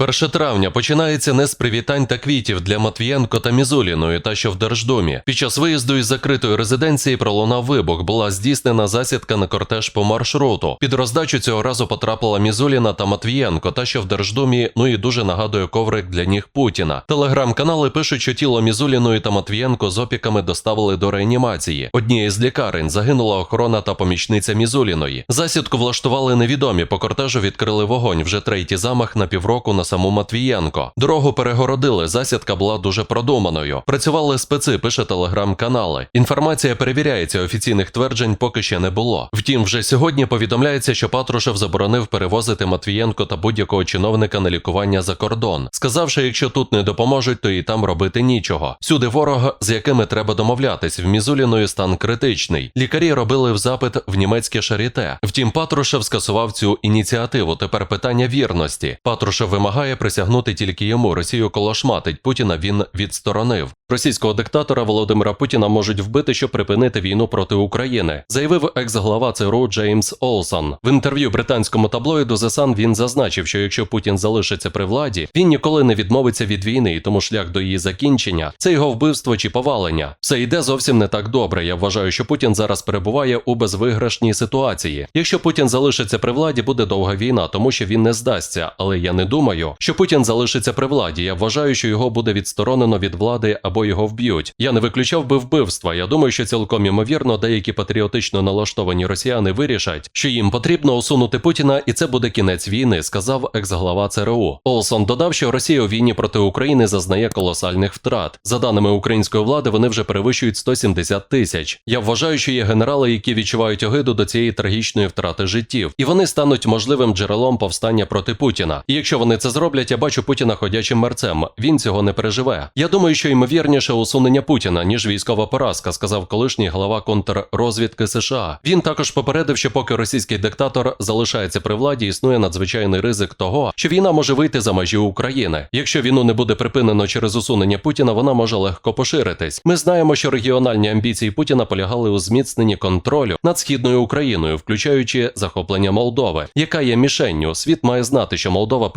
1 травня починається не з привітань та квітів для Матвієнко та Мізуліної, та що в Держдумі. Під час виїзду із закритої резиденції пролунав вибух, була здійснена засідка на кортеж по маршруту. Під роздачу цього разу потрапила Мізуліна та Матвієнко, та що в Держдумі, ну і дуже нагадує коврик для ніг Путіна. Телеграм-канали пишуть, що тіло Мізуліної та Матвієнко з опіками доставили до реанімації. Однієї з лікарень загинула охорона та помічниця Мізуліної. Засідку влаштували невідомі. По кортежу відкрили вогонь. Вже третій замах на півроку на саму Матвієнко. Дорогу перегородили. Засідка була дуже продуманою. Працювали специ, пише телеграм-канали. Інформація перевіряється. Офіційних тверджень поки ще не було. Втім, вже сьогодні повідомляється, що Патрушев заборонив перевозити Матвієнко та будь-якого чиновника на лікування за кордон, сказавши, якщо тут не допоможуть, то і там робити нічого. Всюди ворог, з якими треба домовлятись. В Мізуліної стан критичний. Лікарі робили в запит в німецьке шаріте. Втім, Патрушев скасував цю ініціативу. Тепер питання вірності. Патрушев вимагає присягнути тільки йому. Росію колошматить. Путіна він відсторонив. Російського диктатора Володимира Путіна можуть вбити, щоб припинити війну проти України, заявив екс-глава ЦРУ Джеймс Олсон. В інтерв'ю британському таблоїду The Sun він зазначив, що якщо Путін залишиться при владі, він ніколи не відмовиться від війни, і тому шлях до її закінчення це його вбивство чи повалення. Все йде зовсім не так добре. Я вважаю, що Путін зараз перебуває у безвиграшній ситуації. Якщо Путін залишиться при владі, буде довга війна, тому що він не здасться. Але я не думаю, що Путін залишиться при владі. Я вважаю, що його буде відсторонено від влади або його вб'ють. Я не виключав би вбивства. Я думаю, що цілком ймовірно деякі патріотично налаштовані росіяни вирішать, що їм потрібно усунути Путіна, і це буде кінець війни, сказав екс-глава ЦРУ. Олсон додав, що Росія у війні проти України зазнає колосальних втрат. За даними української влади, вони вже перевищують 170 тисяч. Я вважаю, що є генерали, які відчувають огиду до цієї трагічної втрати життів, і вони стануть можливим джерелом повстання проти Путіна. І якщо вони це зроблять, я бачу Путіна ходячим мерцем. Він цього не переживе. Я думаю, що ймовірніше усунення Путіна ніж військова поразка, сказав колишній глава контррозвідки США. Він також попередив, що поки російський диктатор залишається при владі, існує надзвичайний ризик того, що війна може вийти за межі України. Якщо війну не буде припинено через усунення Путіна, вона може легко поширитись. Ми знаємо, що регіональні амбіції Путіна полягали у зміцненні контролю над східною Україною, включаючи захоплення Молдови, яка є мішенню. Світ має знати, що Молдова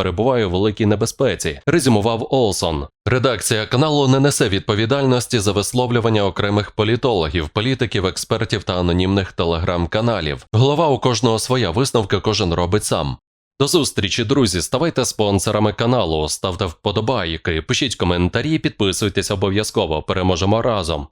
перебуває великій небезпеці. Резюмував Олсон. Редакція каналу не несе відповідальності за висловлювання окремих політологів, політиків, експертів та анонімних телеграм-каналів. Голова у кожного своя висновка кожен робить сам. До зустрічі, друзі. Ставайте спонсорами каналу, ставте вподобайки, пишіть коментарі, підписуйтесь обов'язково. Переможемо разом.